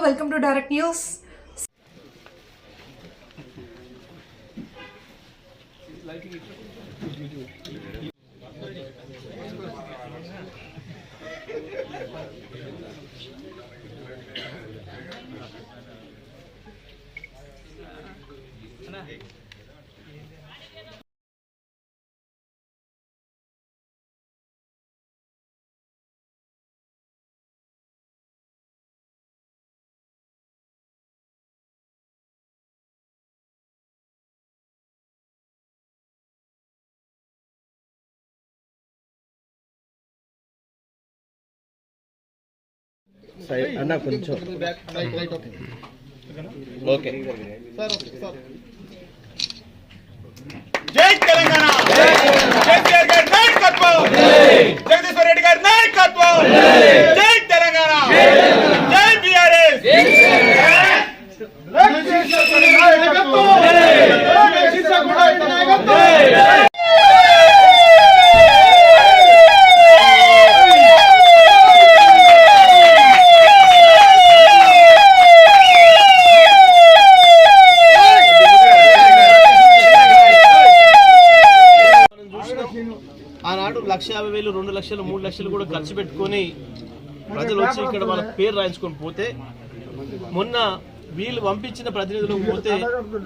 Welcome to Direct News. అన్న కొంచెం. Okay. జై తెలంగాణ! జగదీశ్వర రెడ్డి గారి నాయకత్వం జై తెలంగాణ జై బీఆర్ఎస్ మనం చూసినాం. ఆనాడు లక్ష యాభై వేలు రెండు లక్షలు కూడా ఖర్చు పెట్టుకొని ప్రజలు వచ్చి ఇక్కడ వాళ్ళ పేరు రాయించుకొని పోతే మొన్న వీళ్ళు పంపించిన ప్రతినిధులు పోతే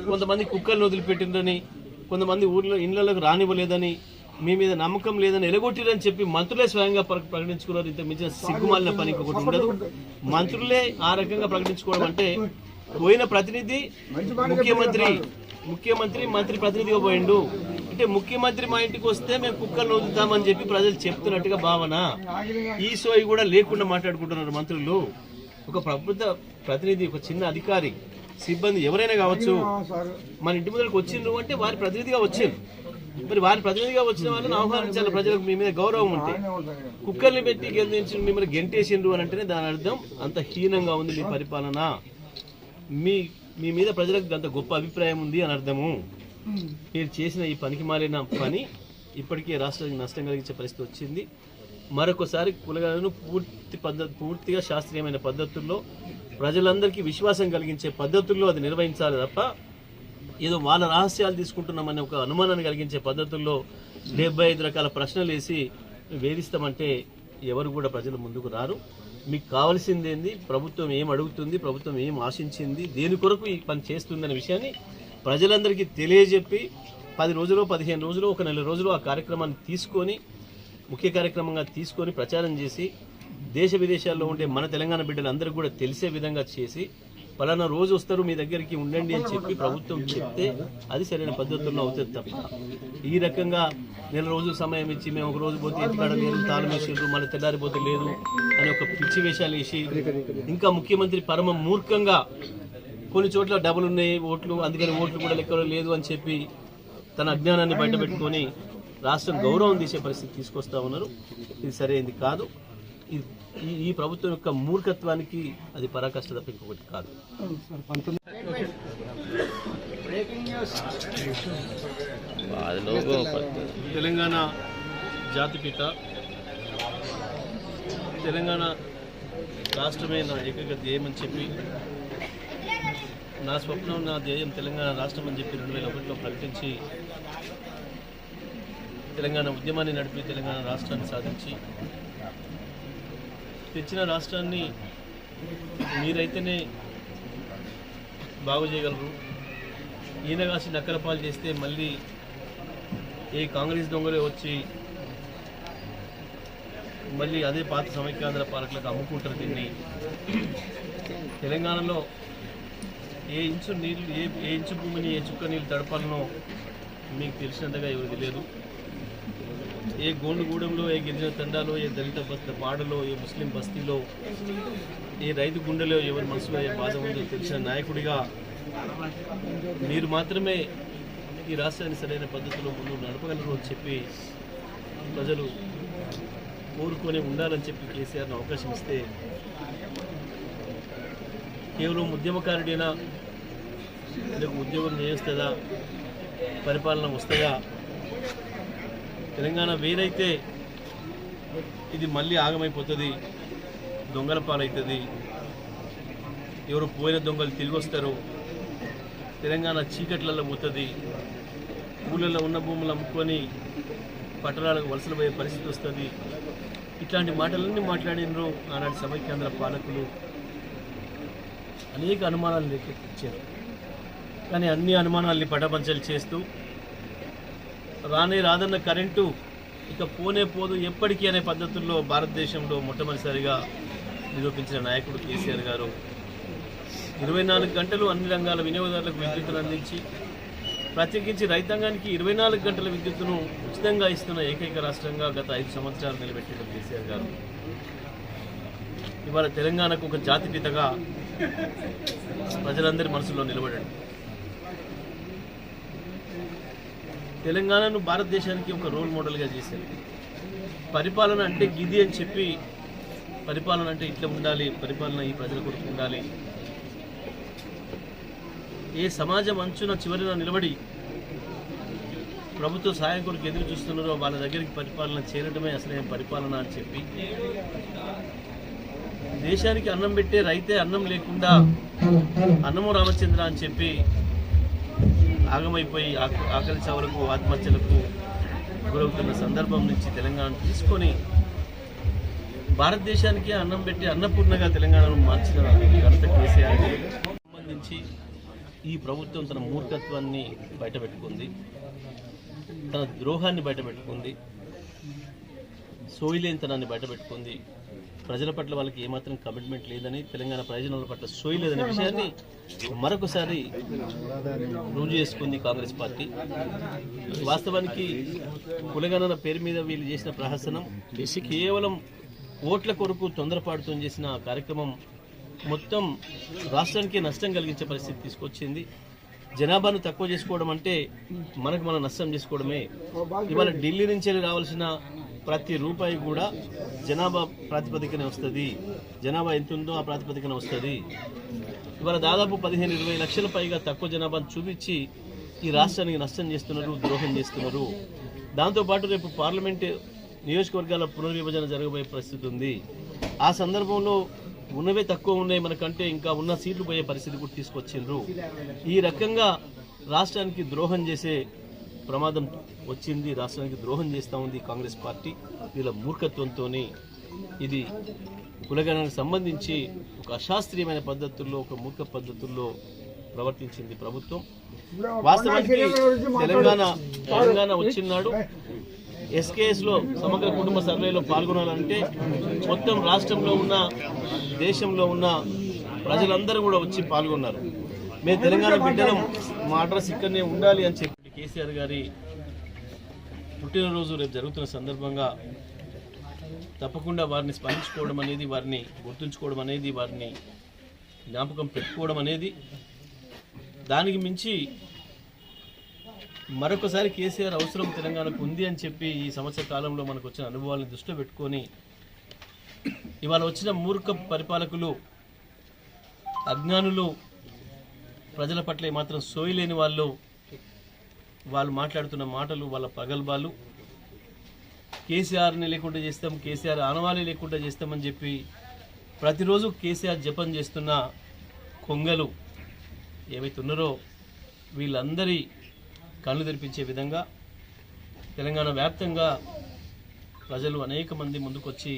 కొంతమంది కుక్కలను వదిలిపెట్టిండ్రని కొంతమంది ఊర్లో ఇళ్ళలోకి రానివ్వలేదని మీ మీద నమ్మకం లేదని ఎలగొట్టిరని చెప్పి మంత్రులే స్వయంగా ప్రకటించుకున్నారు. ఇంత మించిన సిగ్గుమాలిన పని ఒకటి ఉండదు. మంత్రులే ఆ రకంగా ప్రకటించుకోవడం అంటే పోయిన ప్రతినిధి ముఖ్యమంత్రి ముఖ్యమంత్రి మంత్రి ప్రతినిధిగా పోయిండు. అంటే ముఖ్యమంత్రి మా ఇంటికి వస్తే మేము కుక్కలు వదులుతామని చెప్పి ప్రజలు చెప్తున్నట్టుగా భావన. ఈ సోయి కూడా లేకుండా మాట్లాడుకుంటున్నారు మంత్రులు. ఒక ప్రభుత్వ ప్రతినిధి ఒక చిన్న అధికారి సిబ్బంది ఎవరైనా కావచ్చు మన ఇంటి ముందరికి వచ్చిండ్రు అంటే వారి ప్రతినిధిగా వచ్చిండ్రు. మరి వారి ప్రతినిధిగా వచ్చిన వాళ్ళని ఆహ్వానించాలి ప్రజలకు మీ మీద గౌరవం ఉంటే. కుక్కర్ని పెట్టి గెలిచి మిమ్మల్ని గెంటేసిండ్రు అని అంటేనే దాని అర్థం అంత హీనంగా ఉంది మీ పరిపాలన. మీ మీ మీద ప్రజలకు అంత గొప్ప అభిప్రాయం ఉంది అని అర్థము. మీరు చేసిన ఈ పనికి మాలిన పని ఇప్పటికే రాష్ట్రానికి నష్టం కలిగించే పరిస్థితి వచ్చింది. మరొకసారి కులగలను పూర్తి పద్ధతి పూర్తిగా శాస్త్రీయమైన పద్ధతుల్లో ప్రజలందరికీ విశ్వాసం కలిగించే పద్ధతుల్లో అది నిర్వహించాలి తప్ప ఏదో వాళ్ళ రహస్యాలు తీసుకుంటున్నామనే ఒక అనుమానాన్ని కలిగించే పద్ధతుల్లో డెబ్బై ఐదు రకాల ప్రశ్నలు వేసి వేధిస్తామంటే ఎవరు కూడా ప్రజలు ముందుకు రారు. మీకు కావాల్సింది ఏంది? ప్రభుత్వం ఏం అడుగుతుంది? ప్రభుత్వం ఏం ఆశించింది? దేని కొరకు ఈ పని చేస్తుందనే విషయాన్ని ప్రజలందరికీ తెలియజెప్పి పది రోజులు పదిహేను రోజులు ఒక నెల రోజులు ఆ కార్యక్రమాన్ని తీసుకొని ముఖ్య కార్యక్రమంగా తీసుకొని ప్రచారం చేసి దేశ విదేశాల్లో ఉండే మన తెలంగాణ బిడ్డలందరికీ కూడా తెలిసే విధంగా చేసి పలానా రోజు వస్తారు మీ దగ్గరికి ఉండండి అని చెప్పి ప్రభుత్వం చెప్తే అది సరైన పద్ధతుల్లో అవుతుంది తప్ప. ఈ రకంగా నెల రోజులు సమయం ఇచ్చి మేము ఒక రోజు పోతే ఇంటికాడ లేదు తాళం మళ్ళీ తెల్లారిపోతే లేదు అని ఒక పిచ్చి వేషాలు వేసి ఇంకా ముఖ్యమంత్రి పరమ మూర్ఖంగా కొన్ని చోట్ల డబ్బులు ఉన్నాయి ఓట్లు అందుకని ఓట్లు కూడా లెక్కలో లేదు అని చెప్పి తన అజ్ఞానాన్ని బయటపెట్టుకొని రాష్ట్రం గౌరవం తీసే పరిస్థితి తీసుకొస్తా ఉన్నారు. ఇది సరైనది కాదు. ఈ ఈ ప్రభుత్వం యొక్క మూర్ఖత్వానికి అది పరాకష్ట తప్ప ఇంకొకటి కాదు. తెలంగాణ జాతిపిత తెలంగాణ రాష్ట్రమే నా ఏకైక ధ్యేయం అని చెప్పి నా స్వప్నం నా ధ్యేయం తెలంగాణ రాష్ట్రం అని చెప్పి రెండు వేల ఒకటిలో ప్రకటించి తెలంగాణ ఉద్యమాన్ని నడిపి తెలంగాణ రాష్ట్రాన్ని సాధించి తెచ్చిన రాష్ట్రాన్ని మీరైతేనే బాగు చేయగలరు. ఈయన కాసి నక్కలపాలు చేస్తే మళ్ళీ ఏ కాంగ్రెస్ దొంగలే వచ్చి మళ్ళీ అదే పాత సమైక్యాంధ్ర పాలకులకు అమ్ముకుంటారు దీన్ని. తెలంగాణలో ఏ ఇంచు నీళ్ళు ఏ ఏ ఇంచు భూమిని ఏ చుక్క నీళ్ళు తడపాలనో మీకు తెలిసినంతగా ఎవరికి తెలియదు ఏ గోండుగూడెంలో ఏ గిరిజన తండాలో ఏ దళిత బస్త పాడలో ఏ ముస్లిం బస్తీలో ఏ రైతు గుండెలో ఎవరి మనసులో ఏ బాధ ఉందో తెలిసిన నాయకుడిగా మీరు మాత్రమే ఈ రాష్ట్రాన్ని సరైన పద్ధతిలో ముందు నడపగలరు అని చెప్పి ప్రజలు కోరుకొని ఉండాలని చెప్పి కేసీఆర్ని అవకాశం ఇస్తే కేవలం ఉద్యమకారుడైనా? ఉద్యోగం చేస్తుందా? పరిపాలన వస్తుందా? తెలంగాణ వేరైతే ఇది మళ్ళీ ఆగమైపోతుంది దొంగల పాలవుతుంది ఎవరు పోయిన దొంగలు తిరిగి వస్తారు. తెలంగాణ చీకట్లలో పోతుంది. ఊళ్ళలో ఉన్న భూములు అమ్ముకొని పట్టణాలకు వలసలు పోయే పరిస్థితి వస్తుంది. ఇట్లాంటి మాటలన్నీ మాట్లాడినరు ఆనాటి సమైక్యాంధ్ర పాలకులు. అనేక అనుమానాలు రేకెత్తించారు కానీ అన్ని అనుమానాల్ని పటపంచలు చేస్తూ రానే రాదన్న కరెంటు ఇక పోనే పోదు ఎప్పటికీ అనే పద్ధతుల్లో భారతదేశంలో మొట్టమొదటిసారిగా నిరూపించిన నాయకుడు కేసీఆర్ గారు. ఇరవై నాలుగు గంటలు అన్ని రంగాల వినియోగదారులకు విద్యుత్తును అందించి ప్రత్యేకించి రైతాంగానికి ఇరవై నాలుగు గంటల విద్యుత్తును ఉచితంగా ఇస్తున్న ఏకైక రాష్ట్రంగా గత ఐదు సంవత్సరాలు నిలబెట్టిన కేసీఆర్ గారు. ఇవాళ తెలంగాణకు ఒక జాతిపితగా ప్రజలందరి మనసులో నిలబడండి. తెలంగాణను భారతదేశానికి ఒక రోల్ మోడల్గా చేశారు. పరిపాలన అంటే గిది అని చెప్పి పరిపాలన అంటే ఇట్లా ఉండాలి పరిపాలన ఈ ప్రజల కొరకు ఉండాలి. ఏ సమాజం అంచున చివరిన నిలబడి ప్రభుత్వ సాయం కొరకు ఎదురు చూస్తున్నారో వాళ్ళ దగ్గరికి పరిపాలన చేరడమే అసలే పరిపాలన అని చెప్పి. దేశానికి అన్నం పెట్టే రైతే అన్నం లేకుండా అన్నము రామచంద్ర అని చెప్పి ఆగమైపోయి ఆకలి చావులకు ఆత్మహత్యలకు గురవుతున్న సందర్భం నుంచి తెలంగాణ తీసుకొని భారతదేశానికి అన్నం పెట్టి అన్నపూర్ణగా తెలంగాణను మార్చిన ఘనత కేసీఆర్ సంబంధించి ఈ ప్రభుత్వం తన మూర్ఖత్వాన్ని బయటపెట్టుకుంది. తన ద్రోహాన్ని బయటపెట్టుకుంది. సోయిలేనితనాన్ని బయటపెట్టుకుంది. ప్రజల పట్ల వాళ్ళకి ఏమాత్రం కమిట్మెంట్ లేదని తెలంగాణ ప్రయోజనాల పట్ల సోయి లేదనే విషయాన్ని మరొకసారి రుజువు చేసుకుంది కాంగ్రెస్ పార్టీ. వాస్తవానికి కులగణన పేరు మీద వీళ్ళు చేసిన ప్రహసనం కేవలం ఓట్ల కొరకు తొందరపాటుతో చేసిన కార్యక్రమం మొత్తం రాష్ట్రానికి నష్టం కలిగించే పరిస్థితి తీసుకొచ్చింది. జనాభాను తక్కువ చేసుకోవడం అంటే మనకు మనం నష్టం చేసుకోవడమే. ఇవాళ ఢిల్లీ నుంచి రావాల్సిన ప్రతి రూపాయి కూడా జనాభా ప్రాతిపదికన వస్తుంది. జనాభా ఎంత ఉందో ఆ ప్రాతిపదికన వస్తుంది. ఇవాళ దాదాపు పదిహేను ఇరవై లక్షల పైగా తక్కువ జనాభాను చూపించి ఈ రాష్ట్రానికి నష్టం చేస్తున్నారు ద్రోహం చేస్తున్నారు. దాంతోపాటు రేపు పార్లమెంట్ నియోజకవర్గాల పునర్విభజన జరగబోయే పరిస్థితి ఉంది. ఆ సందర్భంలో ఉన్నవే తక్కువ ఉన్నాయి మనకంటే ఇంకా ఉన్న సీట్లు పోయే పరిస్థితి కూడా తీసుకొచ్చిండ్రు. ఈ రకంగా రాష్ట్రానికి ద్రోహం చేసే ప్రమాదం వచ్చింది రాష్ట్రానికి ద్రోహం చేస్తూ ఉంది కాంగ్రెస్ పార్టీ. వీళ్ళ మూర్ఖత్వంతో ఇది కులగణానికి సంబంధించి ఒక అశాస్త్రీయమైన పద్ధతుల్లో ఒక మూర్ఖ పద్ధతుల్లో ప్రవర్తించింది ప్రభుత్వం. వాస్తవానికి తెలంగాణ తెలంగాణ వచ్చినాడు ఎస్కేఎస్లో సమగ్ర కుటుంబ సర్వేలో పాల్గొనాలంటే మొత్తం రాష్ట్రంలో ఉన్న దేశంలో ఉన్న ప్రజలందరూ కూడా వచ్చి పాల్గొన్నారు. మేము తెలంగాణ బిడ్డలం మా అడ్రస్ ఇక్కడనే ఉండాలి అని చెప్పి కేసీఆర్ గారి పుట్టినరోజు రేపు జరుగుతున్న సందర్భంగా తప్పకుండా వారిని స్మరించుకోవడం అనేది వారిని గుర్తుంచుకోవడం అనేది వారిని జ్ఞాపకం పెట్టుకోవడం అనేది దానికి మించి మరొకసారి కేసీఆర్ అవసరం తెలంగాణకు ఉంది అని చెప్పి ఈ సంవత్సర కాలంలో మనకు వచ్చిన అనుభవాలను దృష్టిలో పెట్టుకొని ఇవాళ వచ్చిన మూర్ఖ పరిపాలకులు అజ్ఞానులు ప్రజల పట్ల ఏమాత్రం సోయి లేని వాళ్ళు వాళ్ళు మాట్లాడుతున్న మాటలు వాళ్ళ పగల్బాలు. కేసీఆర్ని లేకుండా చేస్తాం కేసీఆర్ ఆనవాళి లేకుండా చేస్తామని చెప్పి ప్రతిరోజు కేసీఆర్ జపం చేస్తున్న కొంగలు ఏవైతే ఉన్నారో వీళ్ళందరి కళ్ళు తెరిపించే విధంగా తెలంగాణ వ్యాప్తంగా ప్రజలు అనేక మంది ముందుకొచ్చి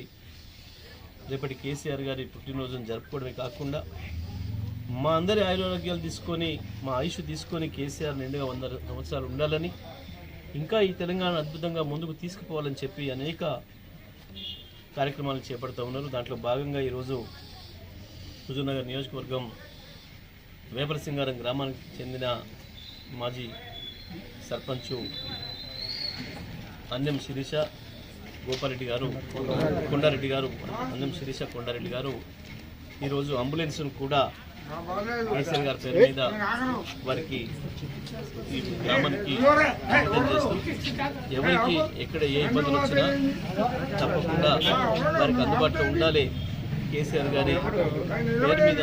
రేపటి కేసీఆర్ గారి పుట్టినరోజును జరుపుకోవడమే కాకుండా మా అందరి ఆరోగ్యాలు తీసుకొని మా ఆయుష్ తీసుకొని కేసీఆర్ నిండుగా వంద సంవత్సరాలు ఉండాలని ఇంకా ఈ తెలంగాణ అద్భుతంగా ముందుకు తీసుకుపోవాలని చెప్పి అనేక కార్యక్రమాలు చేపడుతూ ఉన్నారు. దాంట్లో భాగంగా ఈరోజు హుజూర్నగర్ నియోజకవర్గం వేపరసింగారం గ్రామానికి చెందిన మాజీ సర్పంచు అన్నం శిరీష గోపారెడ్డి గారు కొండారెడ్డి గారు అన్నం శిరీష కొండారెడ్డి గారు ఈరోజు అంబులెన్స్ను కూడా కేసీఆర్ గారి పేరు మీద వారికి ఈ గ్రామానికి ఎవరికి ఎక్కడ ఏ ఇబ్బందులు వచ్చినా తప్పకుండా వారికి అందుబాటులో ఉండాలి. కేసీఆర్ గారి పేరు మీద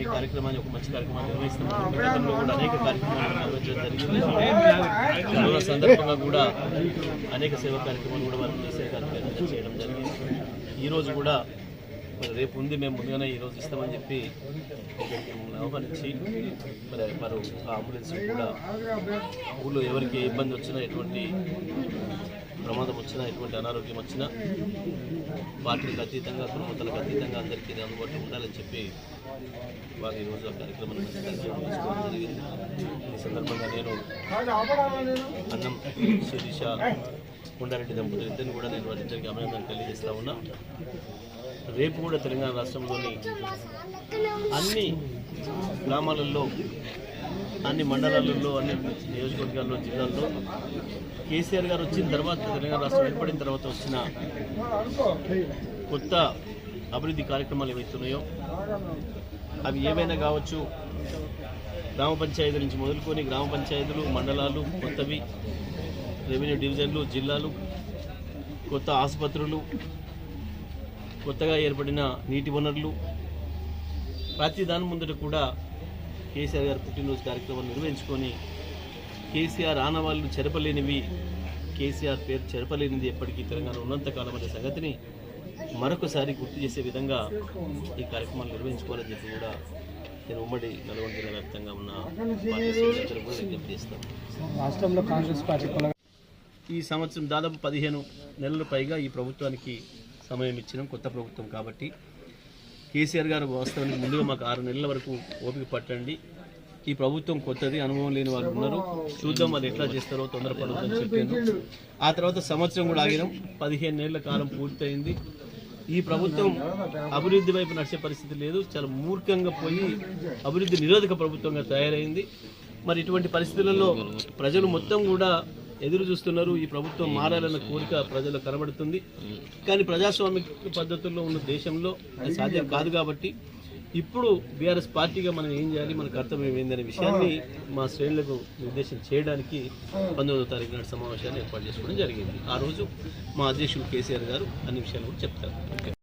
ఈ కార్యక్రమాన్ని ఒక మంచి కార్యక్రమాన్ని నిర్వహిస్తున్నాం గతంలో కూడా అనేక కార్యక్రమాలు నిర్వహించడం జరిగింది. కరోనా సందర్భంగా కూడా అనేక సేవా కార్యక్రమాలు కూడా వారు కేసీఆర్ గారి పేరు మీద చేయడం జరిగింది. ఈరోజు కూడా మరి రేపు ఉంది మేము ముందుగానే ఈరోజు ఇస్తామని చెప్పి ఆహ్వానించి మరి వారు ఆ అంబులెన్స్ కూడా ఊళ్ళో ఎవరికి ఏ ఇబ్బంది వచ్చినా ఎటువంటి ప్రమాదం వచ్చినా ఎటువంటి అనారోగ్యం వచ్చినా పార్టీలకు అతీతంగా కుటుంబాలకు అతీతంగా అందరికీ అందుబాటులో ఉండాలని చెప్పి వారు ఈరోజు ఆ కార్యక్రమాన్ని ఖచ్చితంగా తీసుకోవడం జరిగింది. ఈ సందర్భంగా నేను అన్నం శిరీష కొండారెడ్డి దంపతులు ఇద్దరిని కూడా నేను వారిద్దరికి అభినందనలు తెలియజేస్తా ఉన్నా. రేపు కూడా తెలంగాణ రాష్ట్రంలోని అన్ని గ్రామాలలో అన్ని మండలాలలో అన్ని నియోజకవర్గాల్లో జిల్లాల్లో కేసీఆర్ గారు వచ్చిన తర్వాత తెలంగాణ రాష్ట్రం ఏర్పడిన తర్వాత వచ్చిన కొత్త అభివృద్ధి కార్యక్రమాలు ఏవైతున్నాయో అవి ఏమైనా కావచ్చు గ్రామ పంచాయతీ నుంచి మొదలుకొని గ్రామ పంచాయతీలు మండలాలు కొత్తవి రెవెన్యూ డివిజన్లు జిల్లాలు కొత్త ఆసుపత్రులు కొత్తగా ఏర్పడిన నీటి వనరులు ప్రతి దాని ముందట కూడా కేసీఆర్ గారు పుట్టినరోజు కార్యక్రమం నిర్వహించుకొని కేసీఆర్ ఆనవాళ్ళు చెరపలేనివి కేసీఆర్ పేరు చెరపలేనిది ఎప్పటికీ తెలంగాణ ఉన్నంతకాలం అనే సంగతిని మరొకసారి గుర్తు చేసే విధంగా ఈ కార్యక్రమాలు నిర్వహించుకోవాలని చెప్పి కూడా నేను ఉమ్మడి నల్గొండ జిల్లా వ్యాప్తంగా ఉన్న పార్టీ కూడా విజ్ఞప్తి చేస్తాను. రాష్ట్రంలో కాంగ్రెస్ పార్టీ ఈ సంవత్సరం దాదాపు పదిహేను నెలల పైగా ఈ ప్రభుత్వానికి సమయం ఇచ్చినాం కొత్త ప్రభుత్వం కాబట్టి. కేసీఆర్ గారు వాస్తవానికి ముందుగా మాకు ఆరు నెలల వరకు ఓపిక పట్టండి. ఈ ప్రభుత్వం కొత్తది అనుభవం లేని వాళ్ళు ఉన్నారు. చూద్దాం అది ఎట్లా చేస్తారో తొందరపడొద్దని చెప్పాను. ఆ తర్వాత సంవత్సరం కూడా ఆగినాం. పదిహేను నెలల కాలం పూర్తయింది. ఈ ప్రభుత్వం అభివృద్ధి వైపు నడిచే పరిస్థితి లేదు. చాలా మూర్ఖంగా పోయి అభివృద్ధి నిరోధక ప్రభుత్వంగా తయారైంది. మరి ఇటువంటి పరిస్థితులలో ప్రజలు మొత్తం కూడా ఎదురు చూస్తున్నారు. ఈ ప్రభుత్వం మారాలన్న కోరిక ప్రజలకు కనబడుతుంది. కానీ ప్రజాస్వామిక పద్ధతుల్లో ఉన్న దేశంలో అది సాధ్యం కాదు కాబట్టి ఇప్పుడు బీఆర్ఎస్ పార్టీగా మనం ఏం చేయాలి? మన కర్తవ్యం ఏందనే విషయాన్ని మా శ్రేణులకు నిర్దేశం చేయడానికి పంతొమ్మిదో తారీఖు నాటి సమావేశాన్ని ఏర్పాటు చేసుకోవడం జరిగింది. ఆ రోజు మా అధ్యక్షులు కేసీఆర్ గారు అన్ని విషయాలు కూడా చెప్తారు.